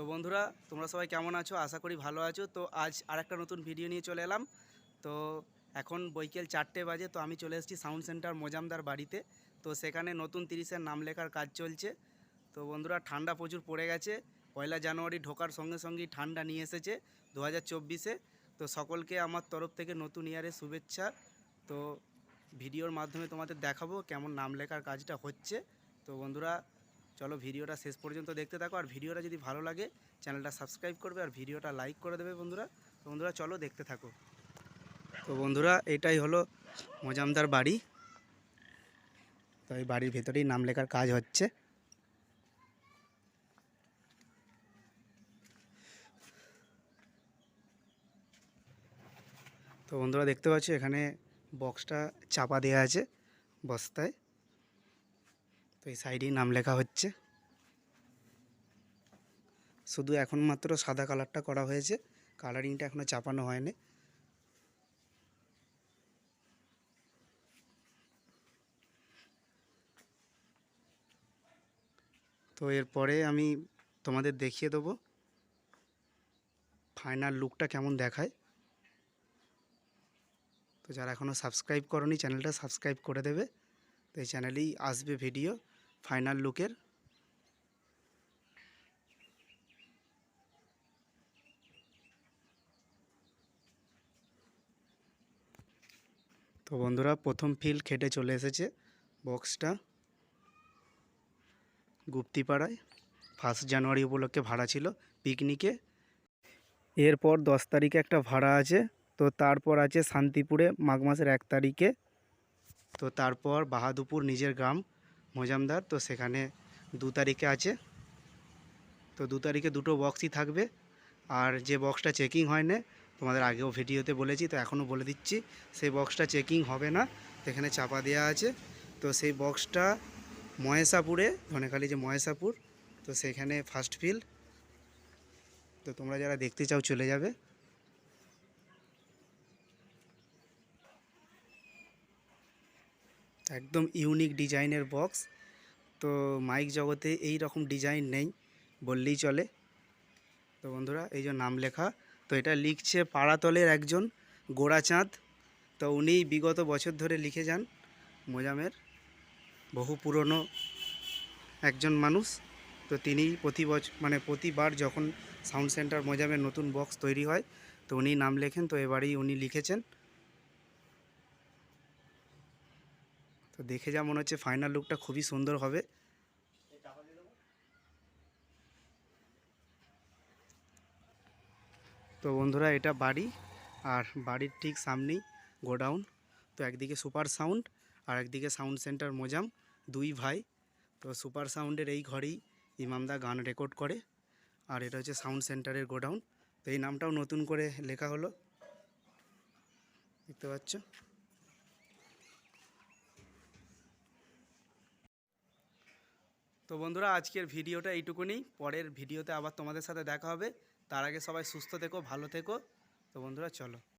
তো বন্ধুরা, তোমরা সবাই কেমন আছো? আশা করি ভালো আছো। তো আজ আরেকটা নতুন ভিডিও নিয়ে চলে এলাম। তো এখন বৈকাল চারটে বাজে, তো আমি চলে এসেছি সাউন্ড সেন্টার মজামদার বাড়িতে। তো সেখানে নতুন তিরিশের নাম লেখার কাজ চলছে। তো বন্ধুরা, ঠান্ডা প্রচুর পড়ে গেছে। পয়লা জানুয়ারি ঢোকার সঙ্গে সঙ্গেই ঠান্ডা নিয়ে এসেছে দু হাজার তো সকলকে আমার তরফ থেকে নতুন ইয়ারের শুভেচ্ছা। তো ভিডিওর মাধ্যমে তোমাদের দেখাবো কেমন নাম লেখার কাজটা হচ্ছে। তো বন্ধুরা চলো ভিডিওটা শেষ পর্যন্ত দেখতে থাকো। আর ভিডিওটা যদি ভালো লাগে, চ্যানেলটা সাবস্ক্রাইব করবে আর ভিডিওটা লাইক করে দেবে বন্ধুরা। তো বন্ধুরা, চলো দেখতে থাকো। তো বন্ধুরা, এটাই হলো মজামদার বাড়ি। তো এই বাড়ির ভেতরেই নাম লেখার কাজ হচ্ছে। তো বন্ধুরা, দেখতে পাচ্ছ এখানে বক্সটা চাপা দেওয়া আছে বস্তায়। তো এই সাইডেই নাম লেখা হচ্ছে। শুধু এখন মাত্র সাদা কালারটা করা হয়েছে। কালারিংটা এখনও চাপানো হয়নি। তো এরপরে আমি তোমাদের দেখিয়ে দেবো ফাইনাল লুকটা কেমন দেখায়। তো যারা এখনও সাবস্ক্রাইব করনি চ্যানেলটা সাবস্ক্রাইব করে দেবে। তো এই চ্যানেলেই আসবে ভিডিও ফাইনাল লুকের? তো বন্ধুরা, প্রথম ফিল খেটে চলে এসেছে বক্সটা গুপ্তিপাড়ায় ফার্স্ট জানুয়ারি উপলক্ষে ভাড়া ছিল পিকনিকে এরপর দশ তারিখে একটা ভাড়া আছে, তো তারপর আছে শান্তিপুরে মাঘ মাসের এক তারিখে। তো তারপর বাহাদুপুর নিজের গ্রাম মজামদার। তো সেখানে দু তারিখে আছে। তো দু তারিখে দুটো বক্সই থাকবে। আর যে বক্সটা চেকিং হয় না তোমাদের আগেও ভিডিওতে বলেছি, তো এখনও বলে দিচ্ছি, সেই বক্সটা চেকিং হবে না। এখানে চাপা দেওয়া আছে। তো সেই বক্সটা মহেশাপুরে, ধনেখালি যে মহেশাপুর, তো সেখানে ফার্স্ট ফিল তো তোমরা যারা দেখতে চাও চলে যাবে। একদম ইউনিক ডিজাইনের বক্স তো মাইক জগতে এই রকম ডিজাইন নেই, বললেই চলে। তো বন্ধুরা, এই যে নাম লেখা, তো এটা লিখছে পাড়াতলের একজন গোড়াচাঁদ। তো উনি বিগত বছর ধরে লিখে যান মোজামের, বহু পুরনো একজন মানুষ। তো তিনি প্রতি বছর মানে প্রতিবার যখন সাউন্ড সেন্টার মোজামের নতুন বক্স তৈরি হয়, তো উনি নাম লেখেন। তো এবারেই উনি লিখেছেন। তো দেখে যা মনে হচ্ছে ফাইনাল লুকটা খুবই সুন্দর হবে। তো বন্ধুরা, এটা বাড়ি, আর বাড়ির ঠিক সামনেই গোডাউন। তো একদিকে সুপার সাউন্ড, আর একদিকে সাউন্ড সেন্টার মোজাম, দুই ভাই। তো সুপার সাউন্ডের এই ঘরেই ইমামদা গান রেকর্ড করে, আর এটা হচ্ছে সাউন্ড সেন্টারের গোডাউন। তো এই নামটাও নতুন করে লেখা হলো। দেখতে পাচ্ছ? তো বন্ধুরা, আজকের ভিডিওটা এইটুকুনি। পরের ভিডিওতে আবার তোমাদের সাথে দেখা হবে। তার আগে সবাই সুস্থ থেকো, ভালো থেকো। তো বন্ধুরা, চলো।